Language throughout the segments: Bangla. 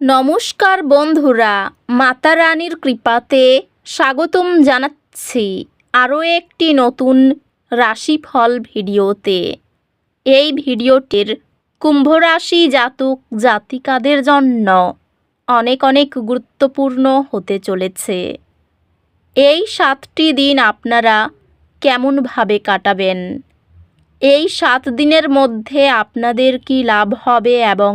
নমস্কার বন্ধুরা, মাতা রানীর কৃপাতে স্বাগতম জানাচ্ছি আরও একটি নতুন রাশিফল ভিডিওতে। এই ভিডিওটির কুম্ভ রাশি জাতক জাতিকাদের জন্য অনেক অনেক গুরুত্বপূর্ণ হতে চলেছে। এই সাতটি দিন আপনারা কেমনভাবে কাটাবেন? এই সাত দিনের মধ্যে আপনাদের কি লাভ হবে এবং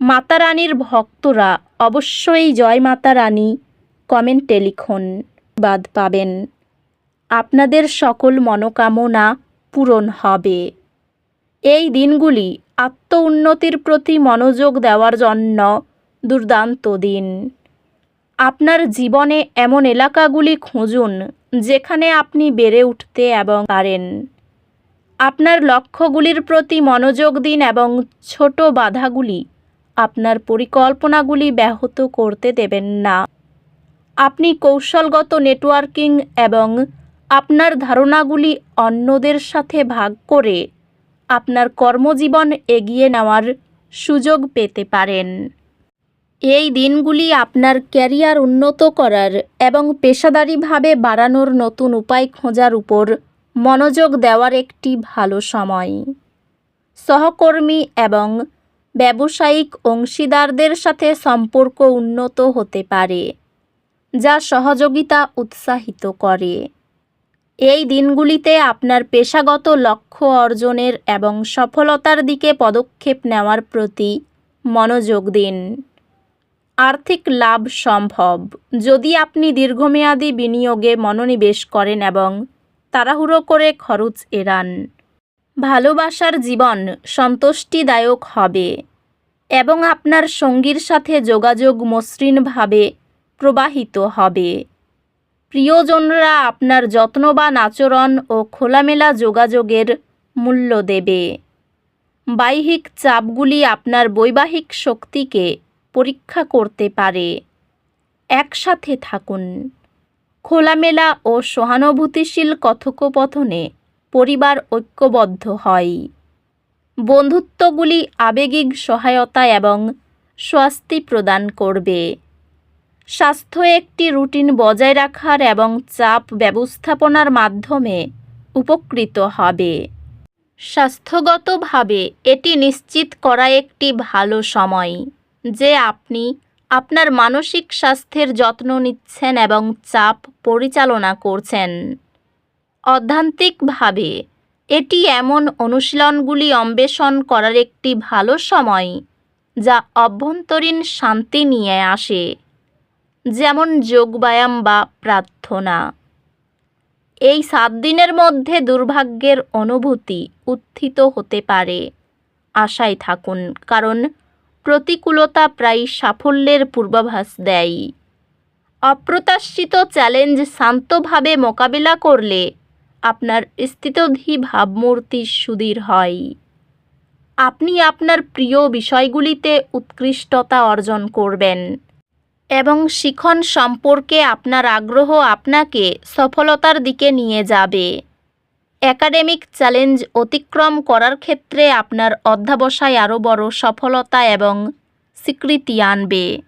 মাতা রানীর ভক্তরা অবশ্যই জয় মাতা রানী কমেন্টে লিখুন বাদ পাবেন। আপনাদের সকল মনোকামনা পূরণ হবে। এই দিনগুলি আত্ম উন্নতির প্রতি মনোযোগ দেওয়ার জন্য দুর্দান্ত দিন। আপনার জীবনে এমন এলাকাগুলি খুঁজুন, যেখানে আপনি বেড়ে উঠতে এবং পারেন। আপনার লক্ষ্যগুলির প্রতি মনোযোগ দিন এবং ছোট বাধাগুলি আপনার পরিকল্পনাগুলি ব্যাহত করতে দেবেন না। আপনি কৌশলগত নেটওয়ার্কিং এবং আপনার ধারণাগুলি অন্যদের সাথে ভাগ করে আপনার কর্মজীবন এগিয়ে নেওয়ার সুযোগ পেতে পারেন। এই দিনগুলি আপনার ক্যারিয়ার উন্নত করার এবং পেশাদারিভাবে বাড়ানোর নতুন উপায় খোঁজার উপর মনোযোগ দেওয়ার একটি ভালো সময়। সহকর্মী এবং ব্যবসায়িক অংশীদারদের সাথে সম্পর্ক উন্নত হতে পারে, যা সহযোগিতা উৎসাহিত করে। এই দিনগুলিতে আপনার পেশাগত লক্ষ্য অর্জনের এবং সফলতার দিকে পদক্ষেপ নেওয়ার প্রতি মনোযোগ দিন। আর্থিক লাভ সম্ভব। যদি আপনি দীর্ঘমেয়াদী বিনিয়োগে মনোনিবেশ করেন এবং তাড়াহুড়ো করে খরচ এড়ান ভালোবাসার জীবন সন্তুষ্টিদায়ক হবে এবং আপনার সঙ্গীর সাথে যোগাযোগ মসৃণভাবে প্রবাহিত হবে। প্রিয়জনরা আপনার যত্নবান আচরণ ও খোলামেলা যোগাযোগের মূল্য দেবে। বাহ্যিক চাপগুলি আপনার বৈবাহিক শক্তিকে পরীক্ষা করতে পারে। একসাথে থাকুন। খোলামেলা ও সহানুভূতিশীল কথোপকথনে পরিবার ঐক্যবদ্ধ হয়। বন্ধুত্বগুলি আবেগিক সহায়তা এবং স্বস্তি প্রদান করবে। স্বাস্থ্য একটি রুটিন বজায় রাখার এবং চাপ ব্যবস্থাপনার মাধ্যমে উপকৃত হবে। স্বাস্থ্যগতভাবে এটি নিশ্চিত করা একটি ভালো সময় যে আপনি আপনার মানসিক স্বাস্থ্যের যত্ন নিচ্ছেন এবং চাপ পরিচালনা করছেন। অধ্যান্তিকভাবে, এটি এমন অনুশীলনগুলি অন্বেষণ করার একটি ভালো সময় যা অভ্যন্তরীণ শান্তি নিয়ে আসে, যেমন যোগব্যায়াম বা প্রার্থনা। এই সাত দিনের মধ্যে দুর্ভাগ্যের অনুভূতি উত্থিত হতে পারে, আশায় থাকুন, কারণ প্রতিকূলতা প্রায় সাফল্যের পূর্বাভাস দেয়। অপ্রত্যাশিত চ্যালেঞ্জ শান্তভাবে মোকাবিলা করলে আপনার স্থিতধী ভাবমূর্তি সুদীর হয়। আপনি আপনার প্রিয় বিষয়গুলিতে উৎকৃষ্টতা অর্জন করবেন এবং শিখন সম্পর্কে আপনার আগ্রহ আপনাকে সফলতার দিকে নিয়ে যাবে। একাডেমিক চ্যালেঞ্জ অতিক্রম করার ক্ষেত্রে আপনার অধ্যাবসায় আরও বড় সফলতা এবং স্বীকৃতি আনবে।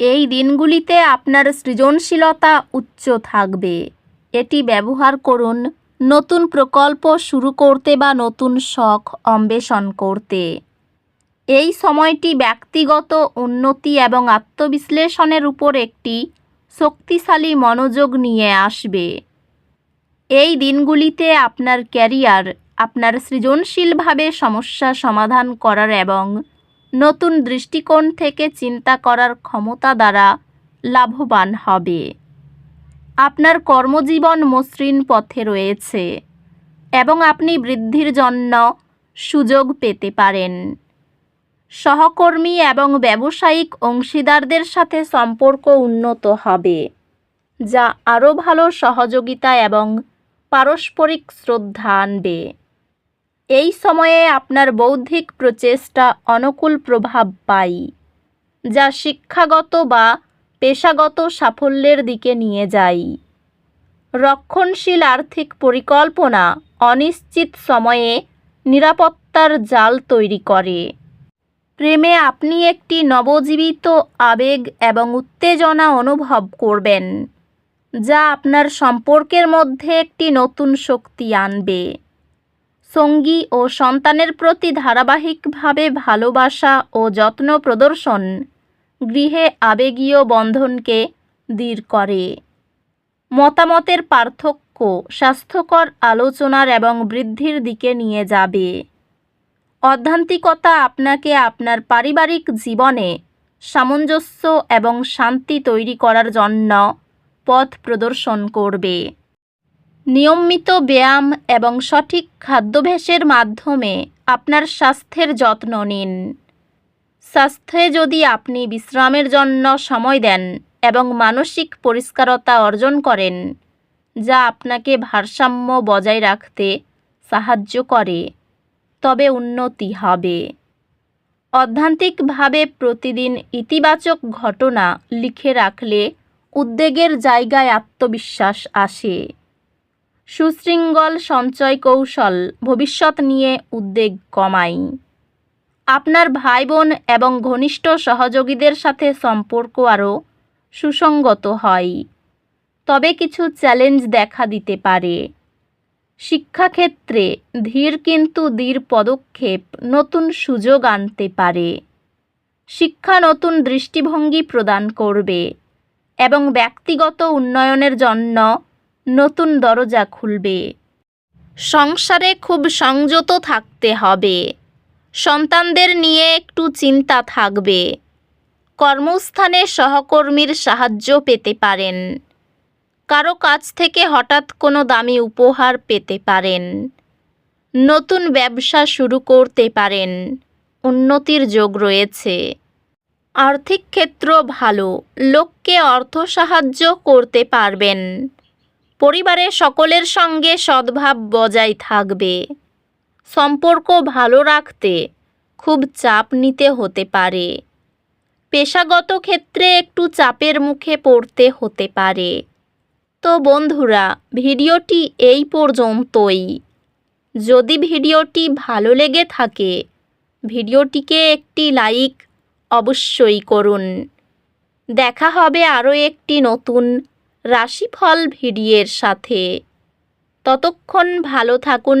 এই দিনগুলিতে আপনার সৃজনশীলতা উচ্চ থাকবে। এটি ব্যবহার করুন নতুন প্রকল্প শুরু করতে বা নতুন শখ অন্বেষণ করতে। এই সময়টি ব্যক্তিগত উন্নতি এবং আত্মবিশ্লেষণের উপর একটি শক্তিশালী মনোযোগ নিয়ে আসবে। এই দিনগুলিতে আপনার ক্যারিয়ার আপনার সৃজনশীলভাবে সমস্যা সমাধান করার এবং নতুন দৃষ্টিকোণ থেকে চিন্তা করার ক্ষমতা দ্বারা লাভবান হবে। আপনার কর্মজীবন মসৃণ পথে রয়েছে এবং আপনি বৃদ্ধির জন্য সুযোগ পেতে পারেন। সহকর্মী এবং ব্যবসায়িক অংশীদারদের সাথে সম্পর্ক উন্নত হবে, যা আরও ভালো সহযোগিতা এবং পারস্পরিক শ্রদ্ধা আনবে। এই সময়ে আপনার বৌদ্ধিক প্রচেষ্টা অনুকূল প্রভাব পায়, যা শিক্ষাগত বা পেশাগত সাফল্যের দিকে নিয়ে যায় রক্ষণশীল আর্থিক পরিকল্পনা অনিশ্চিত সময়ে নিরাপত্তার জাল তৈরি করে। প্রেমে আপনি একটি নবজীবিত আবেগ এবং উত্তেজনা অনুভব করবেন, যা আপনার সম্পর্কের মধ্যে একটি নতুন শক্তি আনবে। সঙ্গী ও সন্তানের প্রতি ধারাবাহিকভাবে ভালোবাসা ও যত্ন প্রদর্শন গৃহে আবেগীয় বন্ধনকে দৃঢ় করে। মতামতের পার্থক্য স্বাস্থ্যকর আলোচনার এবং বৃদ্ধির দিকে নিয়ে যাবে। অধ্যান্তিকতা আপনাকে আপনার পারিবারিক জীবনে সামঞ্জস্য এবং শান্তি তৈরি করার জন্য পথ প্রদর্শন করবে। নিয়মিত ব্যায়াম এবং সঠিক খাদ্যাভ্যাসের মাধ্যমে আপনার স্বাস্থ্যের যত্ন নিন। স্বাস্থ্যে যদি আপনি বিশ্রামের জন্য সময় দেন এবং মানসিক পরিষ্কারতা অর্জন করেন, যা আপনাকে ভারসাম্য বজায় রাখতে সাহায্য করে, তবে উন্নতি হবে। অধ্যান্তিকভাবে প্রতিদিন ইতিবাচক ঘটনা লিখে রাখলে উদ্বেগের জায়গায় আত্মবিশ্বাস আসে। সুশৃঙ্গল সঞ্চয় কৌশল ভবিষ্যৎ নিয়ে উদ্বেগ কমায়। আপনার ভাই বোন এবং ঘনিষ্ঠ সহযোগীদের সাথে সম্পর্ক আরও সুসংগত হয়। তবে কিছু চ্যালেঞ্জ দেখা দিতে পারে। শিক্ষাক্ষেত্রে ধীর কিন্তু দৃঢ় পদক্ষেপ নতুন সুযোগ আনতে পারে। শিক্ষা নতুন দৃষ্টিভঙ্গি প্রদান করবে এবং ব্যক্তিগত উন্নয়নের জন্য নতুন দরজা খুলবে। সংসারে খুব সংযত থাকতে হবে। সন্তানদের নিয়ে একটু চিন্তা থাকবে। কর্মস্থানে সহকর্মীর সাহায্য পেতে পারেন। কারও কাছ থেকে হঠাৎ কোনো দামি উপহার পেতে পারেন। নতুন ব্যবসা শুরু করতে পারেন। উন্নতির যোগ রয়েছে। আর্থিক ক্ষেত্র ভালো, লোককে অর্থ সাহায্য করতে পারবেন। পরিবারের সকলের সঙ্গে সদ্ভাব বজায় থাকবে। সম্পর্ক ভালো রাখতে খুব চাপ নিতে হতে পারে। পেশাগত ক্ষেত্রে একটু চাপের মুখে পড়তে হতে পারে। তো বন্ধুরা, ভিডিওটি এই পর্যন্তই। যদি ভিডিওটি ভালো লেগে থাকে, ভিডিওটিকে একটি লাইক অবশ্যই করুন। দেখা হবে আরও একটি নতুন রাশিফল ভিডিওর সাথে। ততক্ষণ ভালো থাকুন